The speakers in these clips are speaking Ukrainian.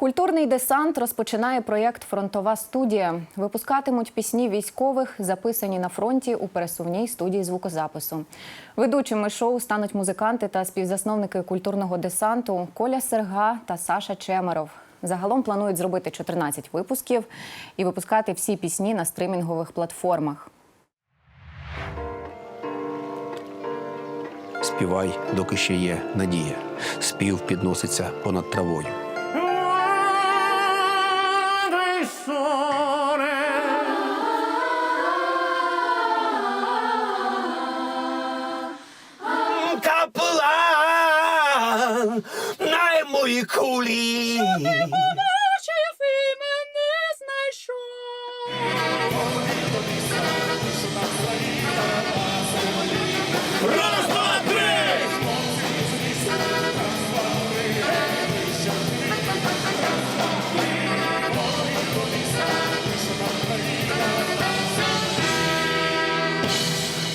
Культурний десант розпочинає проєкт Фронтова студія. Випускатимуть пісні військових, записані на фронті у пересувній студії звукозапису. Ведучими шоу стануть музиканти та співзасновники культурного десанту Коля Серга та Саша Чемеров. Загалом планують зробити 14 випусків і випускати всі пісні на стримінгових платформах. Співай, доки ще є надія. Спів підноситься понад травою. Кулі. Раз, два, три!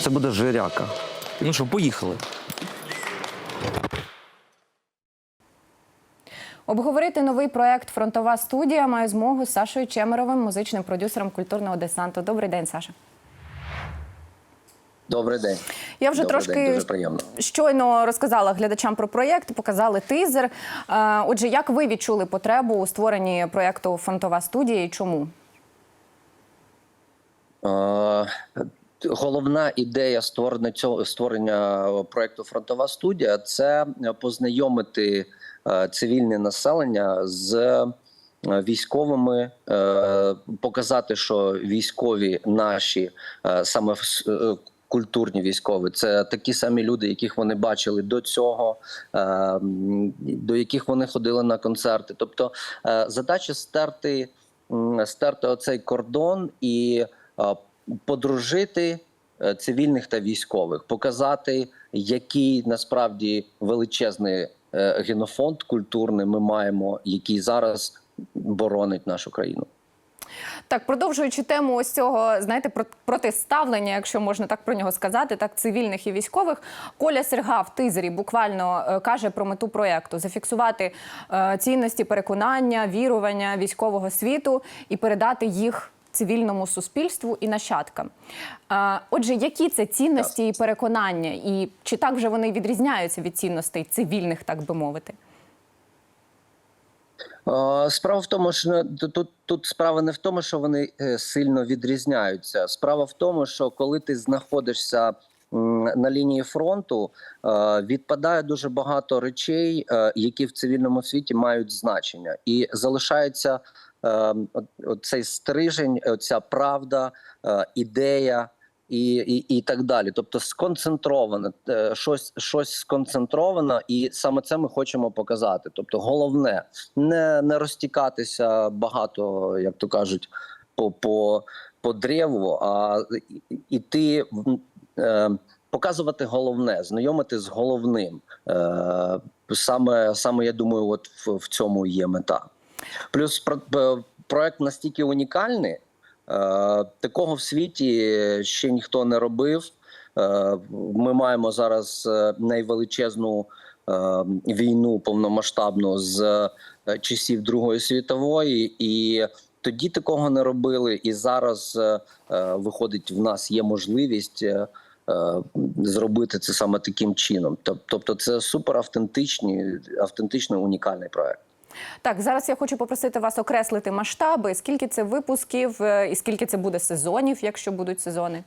Це буде жиряка. Ну що, поїхали. Обговорити новий проект Фронтова студія має змогу з Сашою Чемеровим, музичним продюсером культурного десанту. Добрий день, Саша. Добрий день. Я вже Добрий трошки день, щойно розказала глядачам про проєкт, показали тизер. Е, Отже, як ви відчули потребу у створенні проєкту Фронтова студія і чому? Е, Головна ідея створення цього створення проекту Фронтова студія це познайомити е, цивільне населення з е, військовими, е, показати, що військові наші е, саме е, культурні військові, це такі самі люди, яких вони бачили до цього, е, до яких вони ходили на концерти. Тобто е, задача стерти, стерти оцей кордон і е, подружити е, цивільних та військових, показати, який насправді величезний е, генофонд культурний ми маємо, який зараз боронить нашу країну. Так, продовжуючи тему ось цього, знаєте, про- протиставлення, якщо можна так про нього сказати, так цивільних і військових. Коля Серга в тизері буквально е, каже про мету проєкту зафіксувати е, цінності переконання, вірування військового світу і передати їх цивільному суспільству і нащадкам. Отже, які це цінності і переконання, і чи так вже вони відрізняються від цінностей цивільних, так би мовити? Справа в тому, що тут, тут справа не в тому, що вони е, сильно відрізняються. Справа в тому, що коли ти знаходишся на лінії фронту, е, відпадає дуже багато речей, е, які в цивільному світі мають значення, і залишається цей стрижень, ця правда, е, ідея. І, і, і так далі, тобто сконцентровано, е, щось, щось сконцентровано, і саме це ми хочемо показати. Тобто, головне не, не розтікатися багато, як то кажуть, по, по, по древу, а в- е, показувати головне, знайомити з головним. Е, саме, саме я думаю, от в, в цьому є мета. Плюс проект настільки унікальний. Е, Такого в світі ще ніхто не робив. Е, Ми маємо зараз е, найвеличезну війну повномасштабну з часів Другої світової, і тоді такого не робили. І зараз виходить, в нас є можливість. Зробити це саме таким чином, тобто це супер автентичний, автентичний унікальний проект. Так, зараз я хочу попросити вас окреслити масштаби, скільки це випусків е, і скільки це буде сезонів, якщо будуть сезони.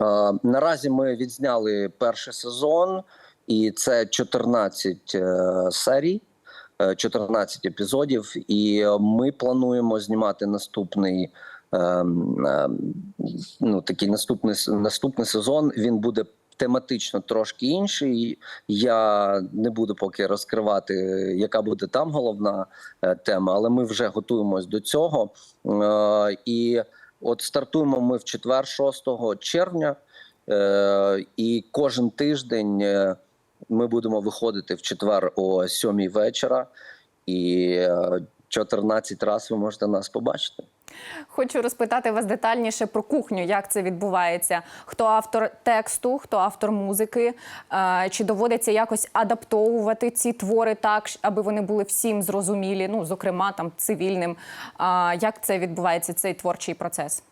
Е, Наразі ми відзняли перший сезон, і це 14 е, серій, е, 14 епізодів. І ми плануємо знімати наступний. ем, ем, Ну, такий наступний наступний сезон він буде тематично трошки інший. Я не буду поки розкривати, яка буде там головна е, тема, але ми вже готуємось до цього. Е, І от стартуємо ми в четвер, 6 червня. Е, і кожен тиждень ми будемо виходити в четвер о 7 вечора, і е, 14 разів ви можете нас побачити. Хочу розпитати вас детальніше про кухню, як це відбувається. Хто автор тексту, хто автор музики, Е, чи доводиться якось адаптовувати ці твори так, аби вони були всім зрозумілі, ну зокрема там цивільним. Як це відбувається цей творчий процес?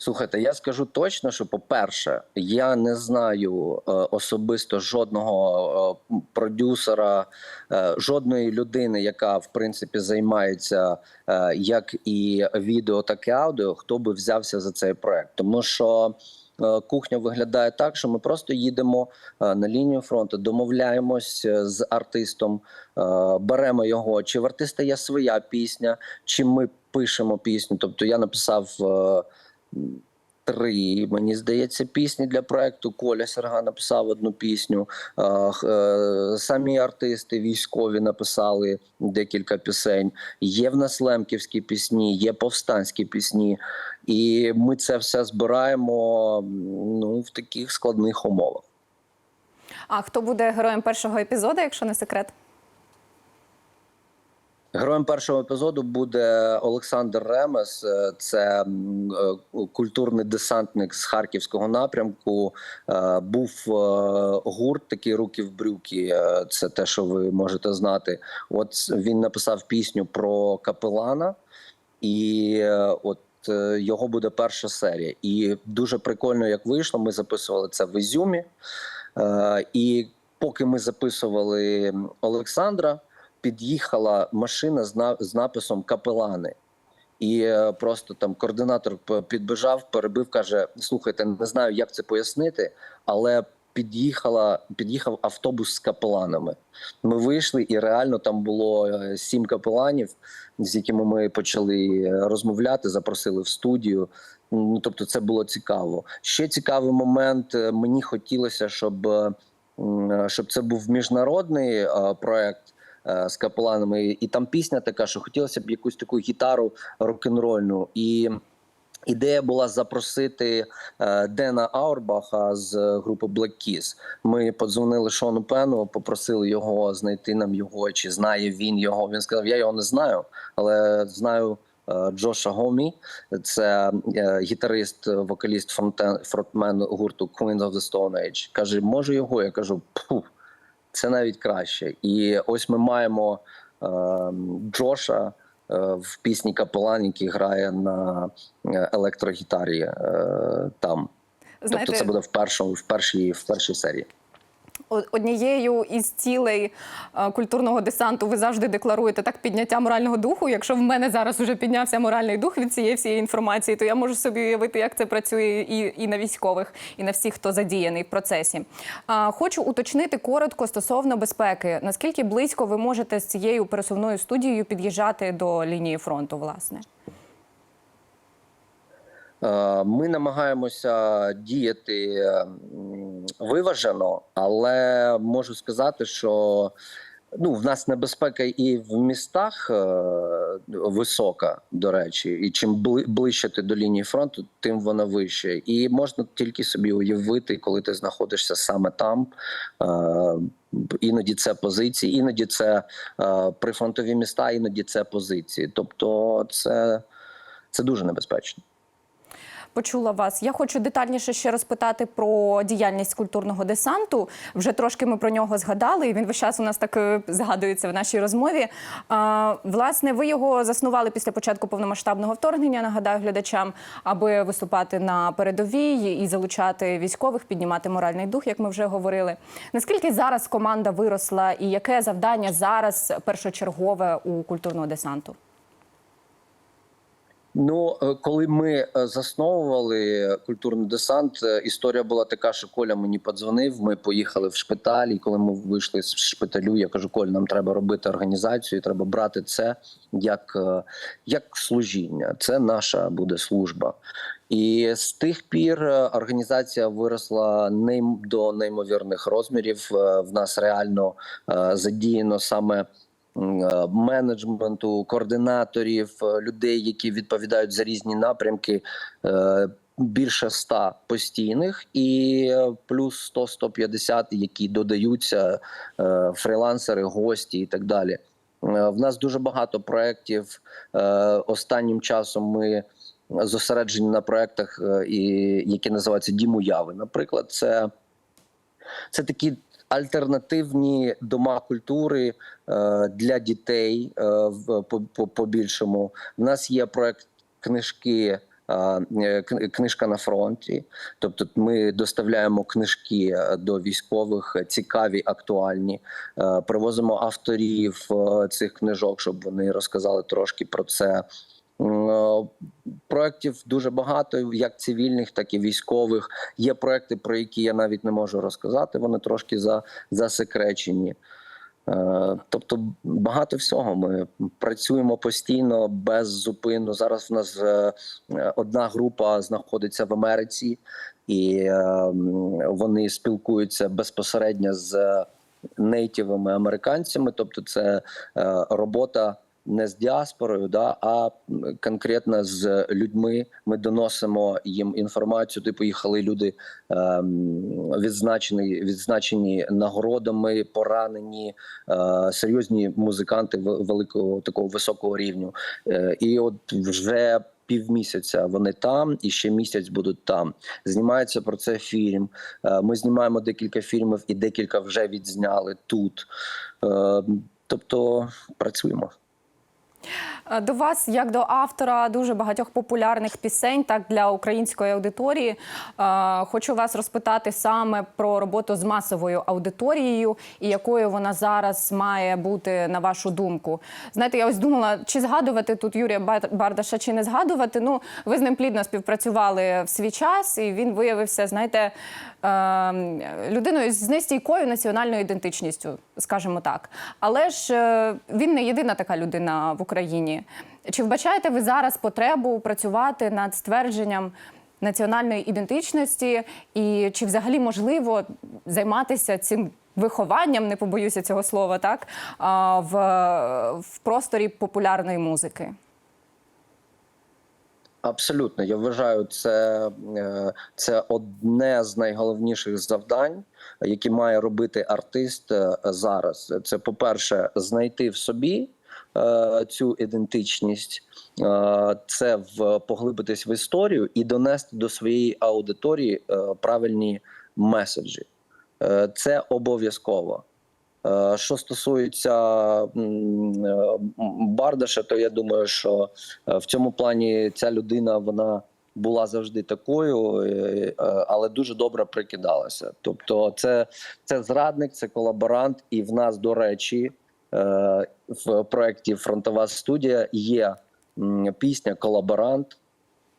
Слухайте, я скажу точно, що по-перше, я не знаю е, особисто жодного е, продюсера, е, жодної людини, яка в принципі займається е, як і відео, так і аудіо, хто би взявся за цей проект. Тому що е, кухня виглядає так, що ми просто їдемо на лінію фронту, домовляємось з артистом, беремо його. Чи в артиста є своя пісня, чи ми пишемо пісню. Тобто я написав. Три, мені здається, пісні для проекту. Коля Серга написав одну пісню. Е, Самі артисти військові написали декілька пісень. Є в нас лемківські пісні, є повстанські пісні, і ми це все збираємо ну, в таких складних умовах. А хто буде героєм першого епізоду, якщо не секрет? Героєм першого епізоду буде Олександр Ремес. Е, Це е, культурний десантник з харківського напрямку. Е, Був гурт такий руки в брюки. Це те, що ви можете знати. От він написав пісню про капелана, і от. Його буде перша серія, і дуже прикольно, як вийшло. Ми записували це в Ізюмі. І поки ми записували Олександра, під'їхала машина з на- з написом капелани. І е, просто там координатор п- підбіжав, перебив, каже: слухайте, не знаю, як це пояснити, але під'їхала, під'їхав автобус з капеланами. Ми вийшли, і реально там було е, сім капеланів, з якими ми почали е, розмовляти, запросили в студію. Ну, тобто, це було цікаво. Ще цікавий момент. Мені хотілося, щоб, щоб це був міжнародний проект з капеланами. І там пісня така, що хотілося б якусь таку гітару рок-н-рольну. І ідея була запросити е, Дена Аурбаха з е, групи Black Keys. Ми подзвонили Шону Пену, попросили його знайти нам його, чи знає він його. Він сказав: Я його не знаю, але знаю. е, Джоша Гомі, це е, гітарист, вокаліст, фронтмен гурту Queens of the Stone Age. Каже, може його? Я кажу, пфу, це навіть краще. І ось ми маємо е, Джоша е, в пісні Капелан, який грає на е, електрогітарі е, там. тобто це буде в першому, в першій, в першій серії. Однією із цілей е, культурного десанту ви завжди декларуєте так підняття морального духу. Якщо в мене зараз уже піднявся моральний дух від цієї всієї інформації, то я можу собі уявити, як це працює і, і на військових, і на всіх, хто задіяний в процесі. Хочу уточнити коротко стосовно безпеки. Наскільки близько ви можете з цією пересувною студією під'їжджати до лінії фронту, власне? Е, Ми намагаємося діяти виважено, але можу сказати, що ну, в нас небезпека і в містах е, висока, до речі, і чим ближче ти до лінії фронту, тим вона вище. І можна тільки собі уявити, коли ти знаходишся саме там. Е, Іноді це позиції, іноді це прифронтові міста, іноді це позиції. Тобто, це, це дуже небезпечно. Почула вас. Я хочу детальніше ще розпитати про діяльність культурного десанту. Вже трошки ми про нього згадали, і він весь час у нас так е, згадується в нашій розмові. А, власне, ви його заснували після початку повномасштабного вторгнення. Нагадаю глядачам, аби виступати на передовій і залучати військових, піднімати моральний дух, як ми вже говорили. Наскільки зараз команда виросла, і яке завдання зараз першочергове у культурного десанту? Ну, е, коли ми е, засновували культурний десант, е, історія була така, що Коля мені подзвонив. Ми поїхали в шпиталь. І коли ми вийшли з шпиталю, я кажу: Коль, нам треба робити організацію, треба брати це як, як служіння. Це наша буде служба. І з тих пір організація виросла нейм до неймовірних розмірів. В нас реально задіяно саме менеджменту, координаторів, е, людей, які відповідають за різні напрямки. е, Більше ста постійних і е, плюс 100-150, які додаються е, фрілансери, гості і так далі. Е, В нас дуже багато проєктів. Е, Останнім часом ми зосереджені на проєктах, е, які називаються Дім уяви. Наприклад, це, це такі альтернативні дома культури е, для дітей е, по-більшому. В нас є проєкт книжки. е, Книжка на фронті, тобто ми доставляємо книжки до військових цікаві, актуальні. Привозимо авторів цих книжок, щоб вони розказали трошки про це. Е, Проєктів дуже багато, як цивільних, так і військових. Є проекти, про які я навіть не можу розказати. Вони трошки за, засекречені. Е, Тобто багато всього. Ми працюємо постійно без зупину. Зараз в нас е, одна група знаходиться в Америці, і вони спілкуються безпосередньо з нейтівими американцями. Тобто, це робота не з діаспорою, да, а конкретно з людьми. Ми доносимо їм інформацію. Де поїхали люди ем, відзначені, відзначені нагородами, поранені, е, серйозні музиканти великого такого високого рівню. Е, і от вже півмісяця вони там, і ще місяць будуть там. Знімається про це фільм. Е, Ми знімаємо декілька фільмів, і декілька вже відзняли тут. Е, Тобто працюємо. Е, До вас, як до автора дуже багатьох популярних пісень, так для української аудиторії, е, хочу вас розпитати саме про роботу з масовою аудиторією і якою вона зараз має бути на вашу думку. Знаєте, я ось думала, чи згадувати тут Юрія Бар- Бардаша, чи не згадувати. Ну, ви з ним плідно співпрацювали в свій час, і він виявився, знаєте, е, людиною з нестійкою національною ідентичністю, скажімо так. Але ж е, він не єдина така людина в Україні. Чи вбачаєте ви зараз потребу працювати над ствердженням національної ідентичності, і чи взагалі можливо займатися цим? Вихованням, не побоюся цього слова, так в, в просторі популярної музики. Абсолютно, я вважаю, це, е, це одне з найголовніших завдань, які має робити артист е, зараз. Це, по-перше, знайти в собі е, цю ідентичність, це в поглибитись в історію і донести до своєї аудиторії правильні меседжі. Це обов'язково. Е, Що стосується е, Бардаша, то я думаю, що е, в цьому плані ця людина вона була завжди такою, але дуже добре прикидалася. Тобто, це, це зрадник, це колаборант, і в нас, до речі, в проєкті Фронтова студія є пісня Колаборант.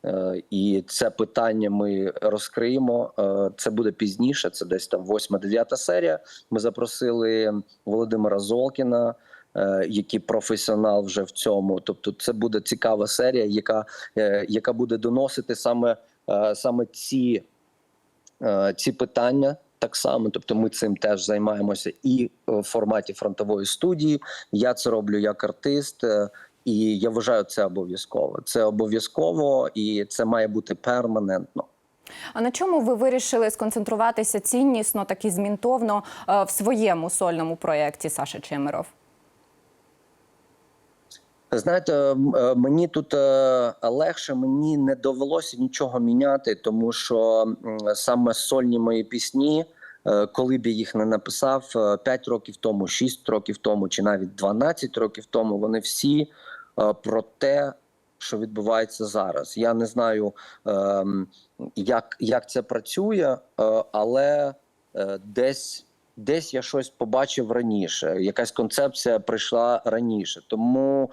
Е, І це питання ми розкриємо. Е, Це буде пізніше. Це десь там 8-9 серія. Ми запросили Володимира Золкіна, е, який професіонал вже в цьому. Тобто, це буде цікава серія, яка, яка буде доносити саме, саме ці, ці питання. Так само, тобто ми цим теж займаємося і в форматі фронтової студії. Я це роблю як артист, і я вважаю це обов'язково. Це обов'язково і це має бути перманентно. А на чому ви вирішили сконцентруватися ціннісно, так і змінтовно е, в своєму сольному проєкті Саша Чемеров? Знаєте, е, мені тут е, легше, мені не довелося нічого міняти, тому що саме сольні мої пісні, коли б я їх не написав 5 років тому, 6 років тому, чи навіть 12 років тому, вони всі про те, що відбувається зараз. Я не знаю, ем, як, як це працює, е, але е, десь. Десь я щось побачив раніше, якась концепція прийшла раніше. Тому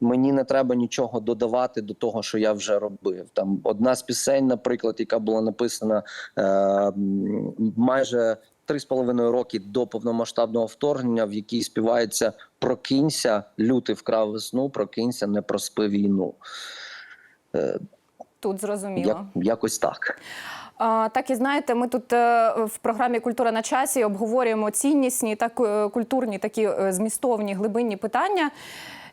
мені не треба нічого додавати до того, що я вже робив. Там одна з пісень, наприклад, яка була написана е, майже три з половиною роки до повномасштабного вторгнення, в якій співається Прокинься, лютий вкрав весну, прокинься, не проспи війну. Тут зрозуміло. Як, якось так. А, Так і знаєте, ми тут е, в програмі Культура на часі обговорюємо ціннісні, так е, культурні, такі е, змістовні глибинні питання.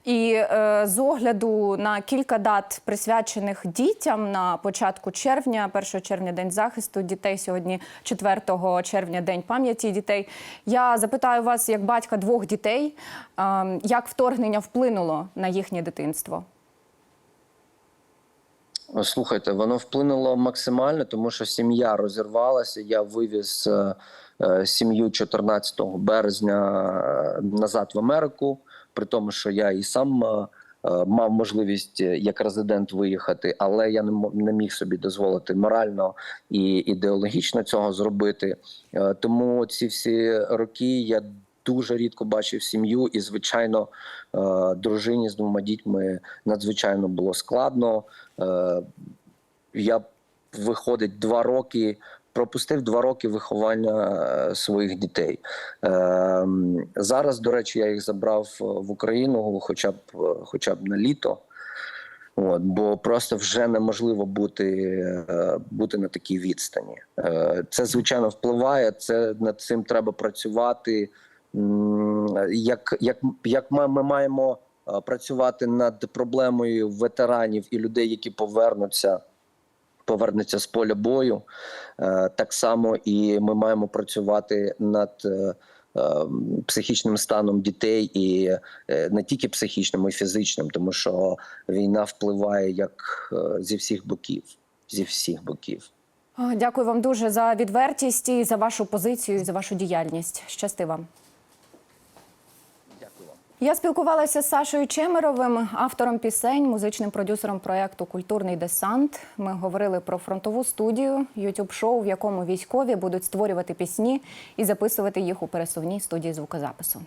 І е, з огляду на кілька дат, присвячених дітям на початку червня, 1 червня День захисту дітей, сьогодні 4 червня День пам'яті дітей. Я запитаю вас, як батька двох дітей, е, як вторгнення вплинуло на їхнє дитинство? Слухайте, воно вплинуло максимально, тому що сім'я розірвалася. Я вивіз е, е, сім'ю 14 березня е, назад в Америку, при тому, що я і сам е, е, мав можливість е, як резидент виїхати, але я не не міг собі дозволити морально і ідеологічно цього зробити. Тому ці всі роки я дуже рідко бачив сім'ю, і звичайно, дружині з двома дітьми надзвичайно було складно. Я виходить два роки. Пропустив два роки виховання е, своїх дітей. Е, зараз, до речі, я їх забрав е, в Україну, хоча б е, хоча б на літо. От, бо просто вже неможливо бути, бути на такій відстані. Це звичайно впливає. Це над цим треба працювати. Як, як, як ми, ми маємо працювати над проблемою ветеранів і людей, які повернуться, повернуться з поля бою, е, так само і ми маємо працювати над. е, е, Психічним станом дітей і е, не тільки психічним, й фізичним, тому що війна впливає як зі всіх боків. Зі всіх боків. Дякую вам дуже за відвертість і за вашу позицію, і за вашу діяльність. Щасти вам. Я спілкувалася з Сашою Чемеровим, автором пісень, музичним продюсером проєкту Культурний десант. Ми говорили про фронтову студію, ютуб шоу в якому військові будуть створювати пісні і записувати їх у пересувній студії звукозапису.